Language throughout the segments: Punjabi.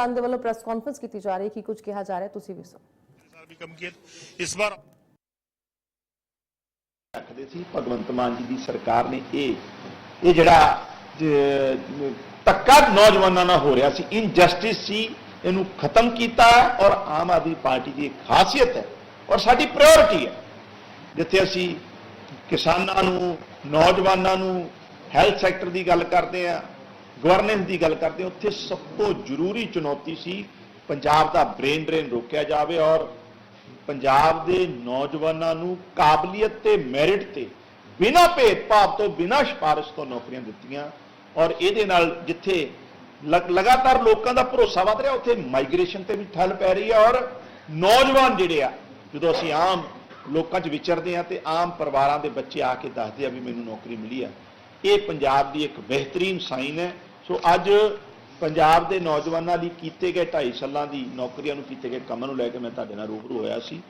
ਪਾਕਿਸਤਾਨ ਦੇ ਵੱਲੋਂ ਪ੍ਰੈਸ ਕਾਨਫਰੰਸ ਕੀਤੀ ਜਾ ਰਹੀ ਕੀ ਕਿ ਕੁਝ ਕਿਹਾ ਜਾ ਰਿਹਾ ਤੁਸੀਂ ਵੀ ਸੁਣੋ। ਇਸ ਵਾਰ ਰੱਖਦੇ ਸੀ ਭਗਵੰਤ ਮਾਨ ਜੀ ਦੀ ਸਰਕਾਰ ਨੇ ਇਹ ਇਹ ਜਿਹੜਾ ਤੱਕਾ ਨੌਜਵਾਨਾਂ ਨਾਲ ਹੋ ਰਿਹਾ ਸੀ ਇਨਜਸਟਿਸ ਸੀ ਇਹਨੂੰ ਖਤਮ ਕੀਤਾ ਔਰ ਆਮ ਆਦਮੀ ਪਾਰਟੀ ਦੀ ਖਾਸੀਅਤ ਹੈ ਔਰ ਸਾਡੀ ਪ੍ਰਾਇੋਰਟੀ ਹੈ। ਜਿੱਥੇ ਅਸੀਂ ਕਿਸਾਨਾਂ ਨੂੰ ਨੌਜਵਾਨਾਂ ਨੂੰ ਹੈਲਥ ਸੈਕਟਰ ਦੀ ਗੱਲ ਕਰਦੇ ਆ ਗਵਰਨੈਂਸ ਦੀ ਗੱਲ ਕਰਦੇ ਹਾਂ, ਉੱਥੇ ਸਭ ਤੋਂ ਜ਼ਰੂਰੀ ਚੁਣੌਤੀ ਸੀ ਪੰਜਾਬ ਦਾ ਬ੍ਰੇਨ ਡਰੇਨ ਰੋਕਿਆ ਜਾਵੇ ਔਰ ਪੰਜਾਬ ਦੇ ਨੌਜਵਾਨਾਂ ਨੂੰ ਕਾਬਲੀਅਤ ਤੇ ਮੈਰਿਟ ਤੇ ਬਿਨਾਂ ਭੇਦਭਾਵ ਤੋਂ, ਬਿਨਾਂ ਸਿਫਾਰਿਸ਼ ਤੋਂ ਨੌਕਰੀਆਂ ਦਿੱਤੀਆਂ ਔਰ ਇਹਦੇ ਨਾਲ ਜਿੱਥੇ ਲਗ- ਲਗਾਤਾਰ ਲੋਕਾਂ ਦਾ ਭਰੋਸਾ ਵਧ ਰਿਹਾ, ਉੱਥੇ ਮਾਈਗ੍ਰੇਸ਼ਨ ਤੇ ਵੀ ਠੱਲ ਪੈ ਰਹੀ ਹੈ ਔਰ ਨੌਜਵਾਨ ਜਿਹੜੇ ਆ, ਜਦੋਂ ਅਸੀਂ ਆਮ ਲੋਕਾਂ 'ਚ ਵਿਚਰਦੇ ਆ ਤੇ ਆਮ ਪਰਿਵਾਰਾਂ ਦੇ ਬੱਚੇ ਆ ਕੇ ਦੱਸਦੇ ਆ ਵੀ ਮੈਨੂੰ ਨੌਕਰੀ ਮਿਲੀ ਆ, ਇਹ ਪੰਜਾਬ ਦੀ ਇੱਕ ਬਿਹਤਰੀਨ ਸਾਈਨ ਹੈ। ਸੋ ਅੱਜ ਪੰਜਾਬ ਦੇ ਨੌਜਵਾਨਾਂ ਲਈ ਕੀਤੇ ਗਏ 2.5 ਸਾਲਾਂ ਦੀ ਨੌਕਰੀਆਂ ਨੂੰ ਕੀਤੇ ਗਏ ਕੰਮਾਂ ਨੂੰ ਲੈ ਕੇ ਮੈਂ ਤੁਹਾਡੇ ਨਾਲ ਰੂਬਰੂ ਹੋਇਆ ਸੀ।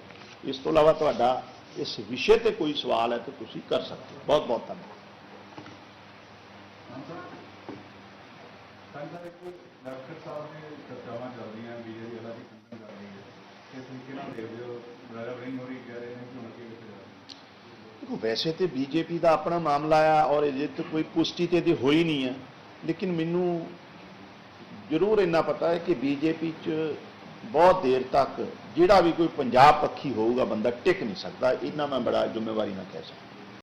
ਇਸ ਤੋਂ ਇਲਾਵਾ ਤੁਹਾਡਾ ਇਸ ਵਿਸ਼ੇ ਤੇ ਕੋਈ ਸਵਾਲ ਹੈ ਤਾਂ ਤੁਸੀਂ ਕਰ ਸਕਦੇ ਹੋ। ਬਹੁਤ ਬਹੁਤ ਧੰਨਵਾਦ। ਸੰਸਦ ਇੱਕ ਡਾਕਟਰ ਸਾਹਿਬ ਨੇ ਚਰਚਾਵਾਂ ਚੱਲਦੀਆਂ ਬੀਜੇਪੀ ਵਾਲਾ ਦੀ ਖੰਡਨ ਕਰ ਰਹੀ ਹੈ। ਕਿਸ ਤਰੀਕੇ ਨਾਲ ਦੇਖਦੇ ਹੋ? ਬਰਾਬਰ ਨਹੀਂ ਹੋ ਰਹੀ ਕਹਿ ਰਹੇ ਨੇ ਕਿ ਹੁਣ ਕੀ ਵਿੱਚ ਦੇਖੋ ਵੈਸੇ ਤੇ ਬੀਜੇਪੀ ਦਾ ਆਪਣਾ ਮਾਮਲਾ ਆ ਔਰ ਇਹਦੇ ਤੇ ਕੋਈ ਪੁਸ਼ਟੀ ਤੇ ਇਹਦੀ ਹੋਈ ਨਹੀਂ ਹੈ। ਲੇਕਿਨ ਮੈਨੂੰ ਜ਼ਰੂਰ ਇੰਨਾ ਪਤਾ ਹੈ ਕਿ ਬੀਜੇਪੀ 'ਚ ਬਹੁਤ ਦੇਰ ਤੱਕ ਜਿਹੜਾ ਵੀ ਕੋਈ ਪੰਜਾਬ ਪੱਖੀ ਹੋਊਗਾ, ਬੰਦਾ ਟਿਕ ਨਹੀਂ ਸਕਦਾ। ਇਹਨਾਂ ਮੈਂ ਬੜਾ ਜ਼ਿੰਮੇਵਾਰੀ ਨਾਲ ਕਹਿ ਸਕਦਾ।